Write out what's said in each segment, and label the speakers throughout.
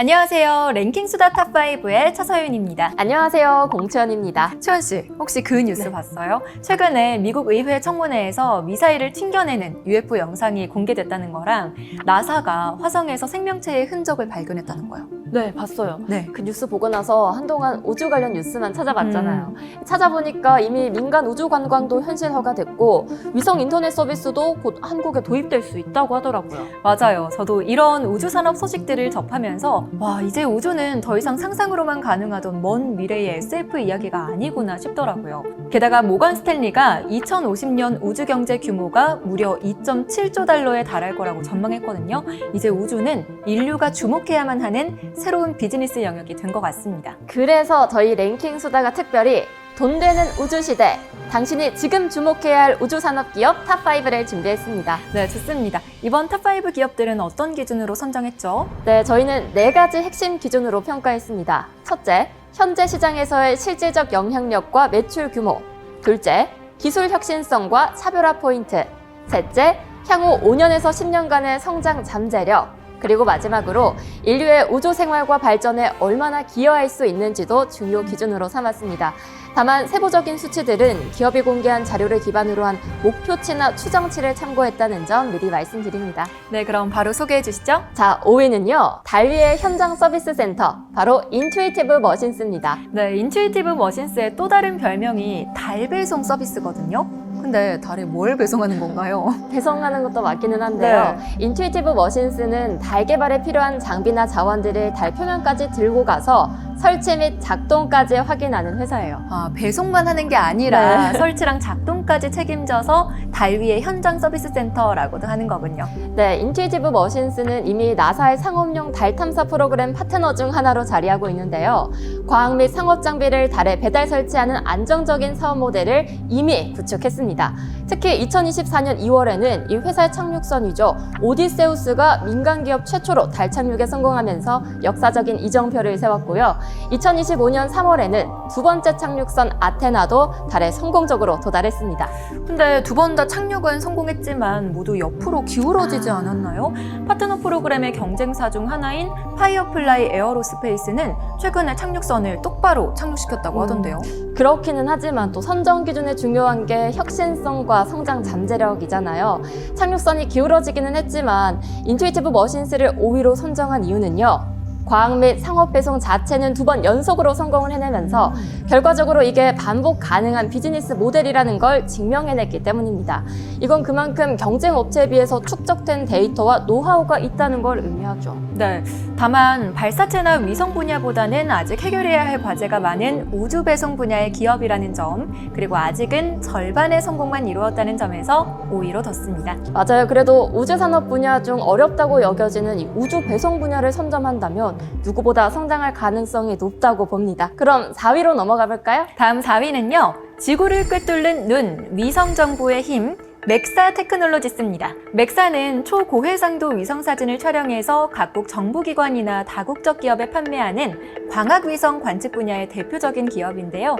Speaker 1: 안녕하세요. 랭킹 수다 탑5의 차서윤입니다.
Speaker 2: 안녕하세요. 공채연입니다.
Speaker 1: 최원 씨, 혹시 그 뉴스 봤어요? 최근에 미국 의회 청문회에서 미사일을 튕겨내는 UFO 영상이 공개됐다는 거랑 나사가 화성에서 생명체의 흔적을 발견했다는 거예요.
Speaker 2: 네, 봤어요.
Speaker 1: 네.
Speaker 2: 그 뉴스 보고 나서 한동안 우주 관련 뉴스만 찾아봤잖아요. 찾아보니까 이미 민간 우주 관광도 현실화가 됐고 위성 인터넷 서비스도 곧 한국에 도입될 수 있다고 하더라고요.
Speaker 1: 맞아요. 저도 이런 우주 산업 소식들을 접하면서 와, 이제 우주는 더 이상 상상으로만 가능하던 먼 미래의 SF 이야기가 아니구나 싶더라고요. 게다가 모건 스탠리가 2050년 우주 경제 규모가 무려 2.7조 달러에 달할 거라고 전망했거든요. 이제 우주는 인류가 주목해야만 하는 새로운 비즈니스 영역이 된 것 같습니다.
Speaker 2: 그래서 저희 랭킹 수다가 특별히 돈 되는 우주 시대 당신이 지금 주목해야 할 우주 산업 기업 탑5를 준비했습니다.
Speaker 1: 네, 좋습니다. 이번 탑5 기업들은 어떤 기준으로 선정했죠?
Speaker 2: 네, 저희는 네 가지 핵심 기준으로 평가했습니다. 첫째, 현재 시장에서의 실질적 영향력과 매출 규모. 둘째, 기술 혁신성과 차별화 포인트. 셋째, 향후 5년에서 10년간의 성장 잠재력. 그리고 마지막으로 인류의 우주 생활과 발전에 얼마나 기여할 수 있는지도 중요 기준으로 삼았습니다. 다만 세부적인 수치들은 기업이 공개한 자료를 기반으로 한 목표치나 추정치를 참고했다는 점 미리 말씀드립니다.
Speaker 1: 네, 그럼 바로 소개해 주시죠.
Speaker 2: 자, 5위는요. 달 위의 현장 서비스 센터, 바로 인투이티브 머신스입니다.
Speaker 1: 네, 인투이티브 머신스의 또 다른 별명이 달 배송 서비스거든요. 근데 달에 뭘 배송하는 건가요?
Speaker 2: 배송하는 것도 맞기는 한데요. 인투이티브 머신스는 달 개발에 필요한 장비나 자원들을 달 표면까지 들고 가서 설치 및 작동까지 확인하는 회사예요.
Speaker 1: 아, 배송만 하는 게 아니라
Speaker 2: 네.
Speaker 1: 설치랑 작동 까지 책임져서 달 위의 현장 서비스 센터라고도 하는 거군요.
Speaker 2: 네, 인투이티브 머신스는 이미 나사의 상업용 달 탐사 프로그램 파트너 중 하나로 자리하고 있는데요. 과학 및 상업 장비를 달에 배달 설치하는 안정적인 사업 모델을 이미 구축했습니다. 특히 2024년 2월에는 이 회사의 착륙선이죠. 오디세우스가 민간 기업 최초로 달 착륙에 성공하면서 역사적인 이정표를 세웠고요. 2025년 3월에는 두 번째 착륙선 아테나도 달에 성공적으로 도달했습니다.
Speaker 1: 근데 두 번 다 착륙은 성공했지만 모두 옆으로 기울어지지 않았나요? 파트너 프로그램의 경쟁사 중 하나인 파이어플라이 에어로스페이스는 최근에 착륙선을 똑바로 착륙시켰다고
Speaker 2: 음.
Speaker 1: 하던데요.
Speaker 2: 그렇기는 하지만 또 선정 기준에 중요한 게 혁신성과 성장 잠재력이잖아요. 착륙선이 기울어지기는 했지만 인투이티브 머신스를 5위로 선정한 이유는요. 과학 및 상업 배송 자체는 두 번 연속으로 성공을 해내면서 결과적으로 이게 반복 가능한 비즈니스 모델이라는 걸 증명해냈기 때문입니다. 이건 그만큼 경쟁 업체에 비해서 축적된 데이터와 노하우가 있다는 걸 의미하죠.
Speaker 1: 네. 다만 발사체나 위성 분야보다는 아직 해결해야 할 과제가 많은 우주 배송 분야의 기업이라는 점, 그리고 아직은 절반의 성공만 이루었다는 점에서 5위로 뒀습니다.
Speaker 2: 맞아요. 그래도 우주 산업 분야 중 어렵다고 여겨지는 이 우주 배송 분야를 선점한다면 누구보다 성장할 가능성이 높다고 봅니다. 그럼 4위로 넘어가 볼까요?
Speaker 1: 다음 4위는요. 지구를 꿰뚫는 눈, 위성 정보의 힘, 맥사 테크놀로지스입니다. 맥사는 초고해상도 위성 사진을 촬영해서 각국 정부기관이나 다국적 기업에 판매하는 광학위성 관측 분야의 대표적인 기업인데요.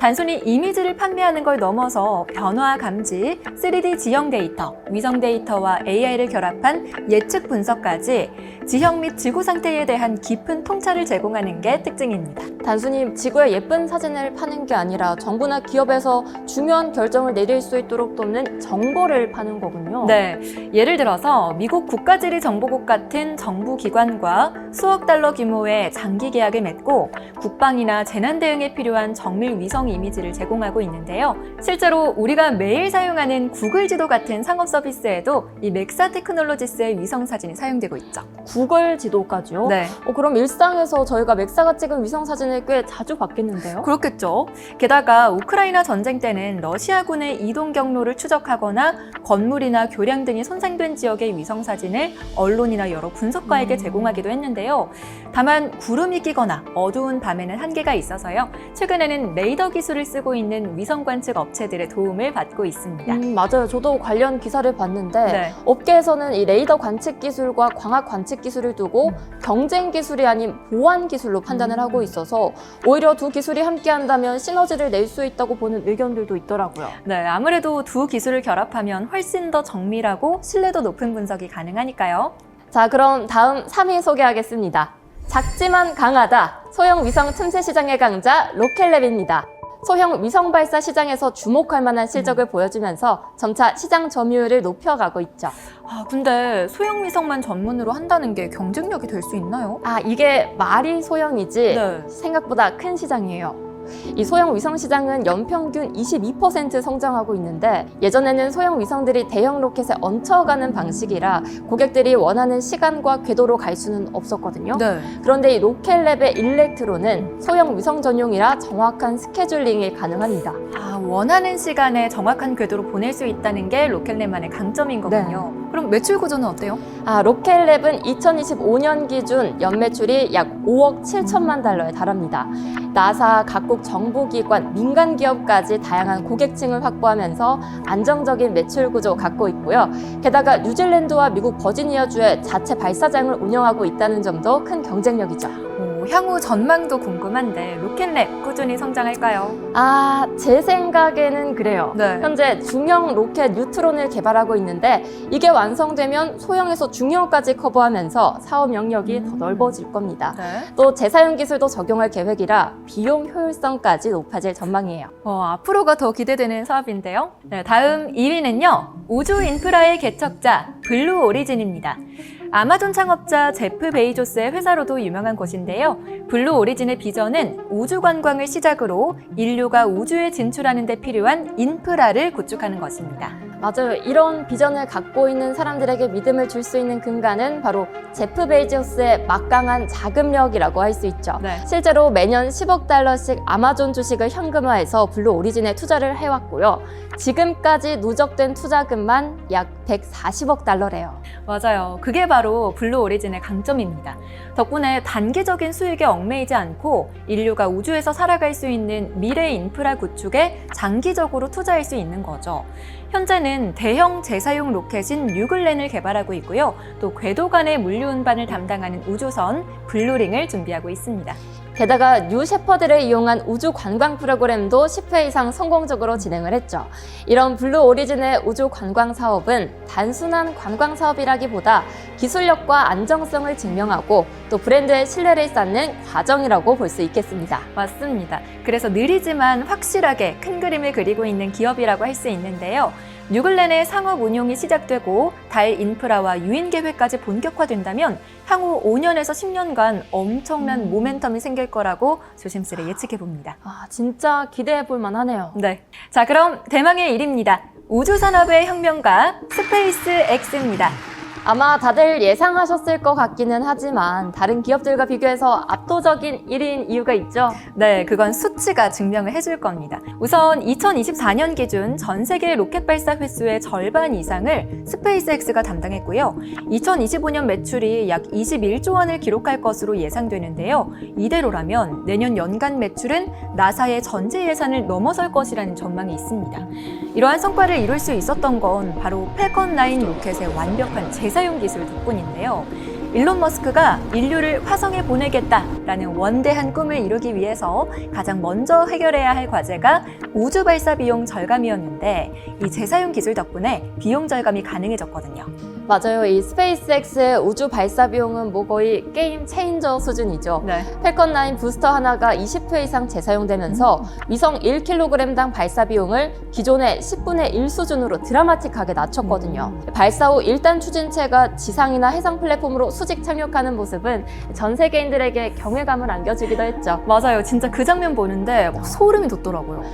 Speaker 1: 단순히 이미지를 판매하는 걸 넘어서 변화 감지, 3D 지형 데이터, 위성 데이터와 AI를 결합한 예측 분석까지 지형 및 지구 상태에 대한 깊은 통찰을 제공하는 게 특징입니다.
Speaker 2: 단순히 지구의 예쁜 사진을 파는 게 아니라 정부나 기업에서 중요한 결정을 내릴 수 있도록 돕는 정 보를 파는 거군요.
Speaker 1: 네, 예를 들어서 미국 국가지리 정보국 같은 정부 기관과 수억 달러 규모의 장기 계약을 맺고 국방이나 재난 대응에 필요한 정밀 위성 이미지를 제공하고 있는데요. 실제로 우리가 매일 사용하는 구글 지도 같은 상업 서비스에도 이 맥사 테크놀로지스의 위성 사진이 사용되고 있죠.
Speaker 2: 구글 지도까지요?
Speaker 1: 네.
Speaker 2: 어, 그럼 일상에서 저희가 맥사가 찍은 위성 사진을 꽤 자주 받겠는데요?
Speaker 1: 그렇겠죠. 게다가 우크라이나 전쟁 때는 러시아군의 이동 경로를 추적하 거나 건물이나 교량 등이 손상된 지역의 위성 사진을 언론이나 여러 분석가에게
Speaker 2: 음.
Speaker 1: 제공하기도 했는데요. 다만 구름이 끼거나 어두운 밤에는 한계가 있어서요. 최근에는 레이더 기술을 쓰고 있는 위성 관측 업체들의 도움을 받고 있습니다.
Speaker 2: 음, 맞아요. 저도 관련 기사를 봤는데
Speaker 1: 네.
Speaker 2: 업계에서는 이 레이더 관측 기술과 광학 관측 기술을 두고 경쟁 기술이 아닌 보완 기술로 판단을
Speaker 1: 음.
Speaker 2: 하고 있어서 오히려 두 기술이 함께 한다면 시너지를 낼 수 있다고 보는 의견들도 있더라고요.
Speaker 1: 네, 아무래도 두 기술을 결합하면 훨씬 더 정밀하고 신뢰도 높은 분석이 가능하니까요.
Speaker 2: 자, 그럼 다음 3위 소개하겠습니다. 작지만 강하다. 소형 위성 틈새 시장의 강자 로켓랩입니다. 소형 위성 발사 시장에서 주목할 만한 실적을 보여주면서 점차 시장 점유율을 높여가고 있죠.
Speaker 1: 아, 근데 소형 위성만 전문으로 한다는 게 경쟁력이 될 수 있나요?
Speaker 2: 아, 이게 말이 소형이지
Speaker 1: 네.
Speaker 2: 생각보다 큰 시장이에요. 이 소형 위성 시장은 연평균 22% 성장하고 있는데 예전에는 소형 위성들이 대형 로켓에 얹혀가는 방식이라 고객들이 원하는 시간과 궤도로 갈 수는 없었거든요.
Speaker 1: 네.
Speaker 2: 그런데 이 로켓랩의 일렉트로는 소형 위성 전용이라 정확한 스케줄링이 가능합니다.
Speaker 1: 아, 원하는 시간에 정확한 궤도로 보낼 수 있다는 게 로켓랩만의 강점인 거군요. 그럼 매출 구조는 어때요?
Speaker 2: 아, 로켓랩은 2025년 기준 연매출이 약 5억 7천만 달러에 달합니다. 나사, 각국 정보기관, 민간 기업까지 다양한 고객층을 확보하면서 안정적인 매출 구조 갖고 있고요. 게다가 뉴질랜드와 미국 버지니아주에 자체 발사장을 운영하고 있다는 점도 큰 경쟁력이죠.
Speaker 1: 오, 향후 전망도 궁금한데 로켓랩 꾸준히 성장할까요?
Speaker 2: 아, 제 생각에는 그래요.
Speaker 1: 네.
Speaker 2: 현재 중형 로켓 뉴트론을 개발하고 있는데 이게 완성되면 소형에서 중형까지 커버하면서 사업 영역이 더 넓어질 겁니다.
Speaker 1: 네.
Speaker 2: 또 재사용 기술도 적용할 계획이라 비용 효율성까지 높아질 전망이에요.
Speaker 1: 어, 앞으로가 더 기대되는 사업인데요. 네, 다음 2위는요. 우주 인프라의 개척자 블루 오리진입니다. 아마존 창업자 제프 베이조스의 회사로도 유명한 곳인데요. 블루 오리진의 비전은 우주 관광을 시작으로 인류가 우주에 진출하는 데 필요한 인프라를 구축하는 것입니다.
Speaker 2: 맞아요. 이런 비전을 갖고 있는 사람들에게 믿음을 줄 수 있는 근간은 바로 제프 베이조스의 막강한 자금력이라고 할 수 있죠.
Speaker 1: 네.
Speaker 2: 실제로 매년 10억 달러씩 아마존 주식을 현금화해서 블루 오리진에 투자를 해왔고요. 지금까지 누적된 투자금만 약 140억 달러래요.
Speaker 1: 맞아요. 그게 바로 블루 오리진의 강점입니다. 덕분에 단기적인 수익에 얽매이지 않고 인류가 우주에서 살아갈 수 있는 미래 인프라 구축에 장기적으로 투자할 수 있는 거죠. 현재는 대형 재사용 로켓인 뉴글렌을 개발하고 있고요. 또 궤도 간의 물류 운반을 담당하는 우주선 블루링을 준비하고 있습니다.
Speaker 2: 게다가 뉴 셰퍼드를 이용한 우주 관광 프로그램도 10회 이상 성공적으로 진행을 했죠. 이런 블루 오리진의 우주 관광 사업은 단순한 관광 사업이라기보다 기술력과 안정성을 증명하고 또 브랜드의 신뢰를 쌓는 과정이라고 볼 수 있겠습니다.
Speaker 1: 맞습니다. 그래서 느리지만 확실하게 큰 그림을 그리고 있는 기업이라고 할 수 있는데요. 뉴글렌의 상업 운용이 시작되고 달 인프라와 유인 계획까지 본격화된다면 향후 5년에서 10년간 엄청난 모멘텀이 생길 거라고 조심스레 예측해 봅니다.
Speaker 2: 아, 진짜 기대해 볼 만하네요.
Speaker 1: 네. 자, 그럼 대망의 일입니다. 우주 산업의 혁명가 스페이스 X입니다.
Speaker 2: 아마 다들 예상하셨을 것 같기는 하지만 다른 기업들과 비교해서 압도적인 1위인 이유가 있죠.
Speaker 1: 네, 그건 수치가 증명을 해줄 겁니다. 우선 2024년 기준 전 세계 로켓 발사 횟수의 절반 이상을 스페이스X가 담당했고요. 2025년 매출이 약 21조 원을 기록할 것으로 예상되는데요. 이대로라면 내년 연간 매출은 나사의 전체 예산을 넘어설 것이라는 전망이 있습니다. 이러한 성과를 이룰 수 있었던 건 바로 펠컨 9 로켓의 완벽한 재사용 기술 덕분인데요. 일론 머스크가 인류를 화성에 보내겠다라는 원대한 꿈을 이루기 위해서 가장 먼저 해결해야 할 과제가 우주 발사 비용 절감이었는데 이 재사용 기술 덕분에 비용 절감이 가능해졌거든요.
Speaker 2: 맞아요. 이 스페이스X의 우주 발사 비용은 뭐 거의 게임 체인저 수준이죠.
Speaker 1: 네.
Speaker 2: 펠컨 9 부스터 하나가 20회 이상 재사용되면서 위성 1kg당 발사 비용을 기존의 10분의 1 수준으로 드라마틱하게 낮췄거든요. 발사 후 1단 추진체가 지상이나 해상 플랫폼으로 수직 착륙하는 모습은 전 세계인들에게 경외감을 안겨주기도 했죠.
Speaker 1: 맞아요. 진짜 그 장면 보는데 막 소름이 돋더라고요.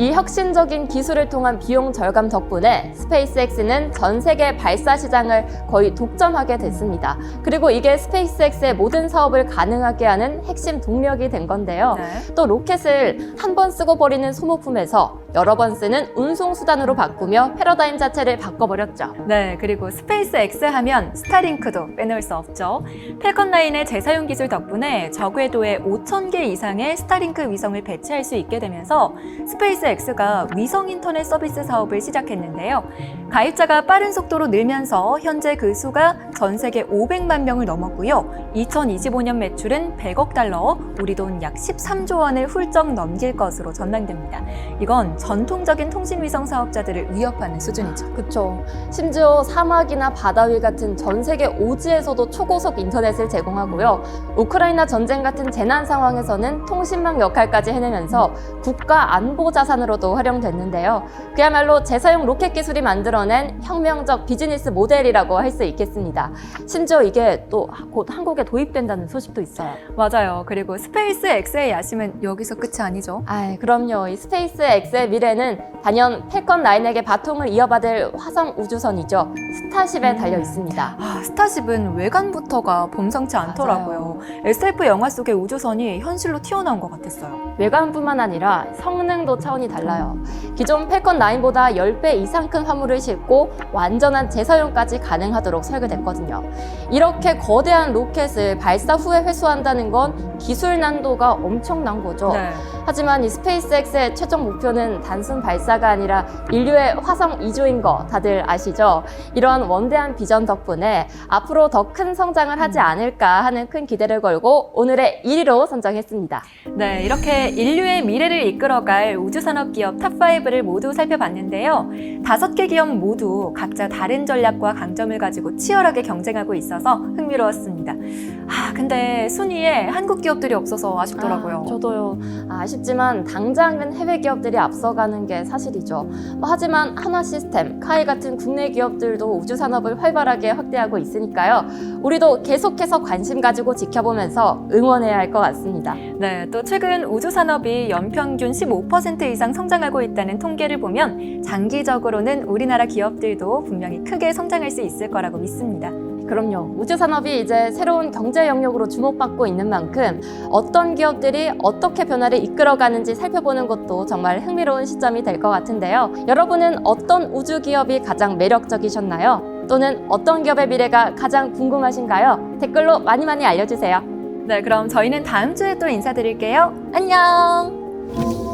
Speaker 2: 이 혁신적인 기술을 통한 비용 절감 덕분에 스페이스X는 전 세계 발사 시장을 거의 독점하게 됐습니다. 그리고 이게 스페이스X의 모든 사업을 가능하게 하는 핵심 동력이 된 건데요.
Speaker 1: 네.
Speaker 2: 또 로켓을 한 번 쓰고 버리는 소모품에서 여러 번 쓰는 운송 수단으로 바꾸며 패러다임 자체를 바꿔버렸죠.
Speaker 1: 네, 그리고 스페이스 X 하면 스타링크도 빼놓을 수 없죠. 펠컨 9의 재사용 기술 덕분에 저궤도에 5,000개 이상의 스타링크 위성을 배치할 수 있게 되면서 스페이스 X가 위성 인터넷 서비스 사업을 시작했는데요. 가입자가 빠른 속도로 늘면서 현재 그 수가 전 세계 500만 명을 넘었고요. 2025년 매출은 100억 달러, 우리 돈 약 13조 원을 훌쩍 넘길 것으로 전망됩니다. 이건 전통적인 통신 위성 사업자들을 위협하는 수준이죠.
Speaker 2: 그쵸. 심지어 사막이나 바다 위 같은 전 세계 오지에서도 초고속 인터넷을 제공하고요. 우크라이나 전쟁 같은 재난 상황에서는 통신망 역할까지 해내면서 국가 안보 자산 으로도 활용됐는데요. 그야말로 재사용 로켓 기술이 만들어낸 혁명적 비즈니스 모델이라고 할 수 있겠습니다. 심지어 이게 또 곧 한국에 도입된다는 소식도 있어요.
Speaker 1: 맞아요. 그리고 스페이스 X의 야심은 여기서 끝이 아니죠.
Speaker 2: 아, 그럼요. 이 스페이스 X의 미래는 단연 펠컨 9에게 바통을 이어받을 화성 우주선이죠. 스타쉽에 달려 있습니다.
Speaker 1: 아, 스타쉽은 외관부터가 범상치 않더라고요. SF 영화 속의 우주선이 현실로 튀어나온 것 같았어요.
Speaker 2: 외관뿐만 아니라 성능도 차원이 달라요. 기존 펠컨 9보다 10배 이상 큰 화물을 싣고 완전한 재사용까지 가능하도록 설계됐거든요. 이렇게 거대한 로켓을 발사 후에 회수한다는 건 기술 난도가 엄청난 거죠.
Speaker 1: 네.
Speaker 2: 하지만 이 스페이스X의 최종 목표는 단순 발사가 아니라 인류의 화성 이주인 거 다들 아시죠? 이런 원대한 비전 덕분에 앞으로 더 큰 성장을 하지 않을까 하는 큰 기대를 걸고 오늘의 1위로 선정했습니다.
Speaker 1: 네, 이렇게 인류의 미래를 이끌어갈 우주산업 기업 탑5를 모두 살펴봤는데요. 다섯 개 기업 모두 각자 다른 전략과 강점을 가지고 치열하게 경쟁하고 있어서 흥미로웠습니다. 아, 근데 순위에 한국 기업들이 없어서 아쉽더라고요.
Speaker 2: 아, 저도요. 아, 아쉽지만 당장은 해외 기업들이 앞서가는 게 사실이죠. 뭐, 하지만 하나 시스템, 카이 같은 국내 기업들도 우주 산업을 활발하게 확대하고 있으니까요. 우리도 계속해서 관심 가지고 지켜보면서 응원해야 할 것 같습니다.
Speaker 1: 네, 또 최근 우주 산업이 연평균 15% 이상 성장하고 있다 는 통계를 보면 장기적으로는 우리나라 기업들도 분명히 크게 성장할 수 있을 거라고 믿습니다.
Speaker 2: 그럼요. 우주 산업이 이제 새로운 경제 영역으로 주목받고 있는 만큼 어떤 기업들이 어떻게 변화를 이끌어가는지 살펴보는 것도 정말 흥미로운 시점이 될 것 같은데요. 여러분은 어떤 우주 기업이 가장 매력적이셨나요? 또는 어떤 기업의 미래가 가장 궁금하신가요? 댓글로 많이 많이 알려주세요.
Speaker 1: 네, 그럼 저희는 다음 주에 또 인사드릴게요. 안녕!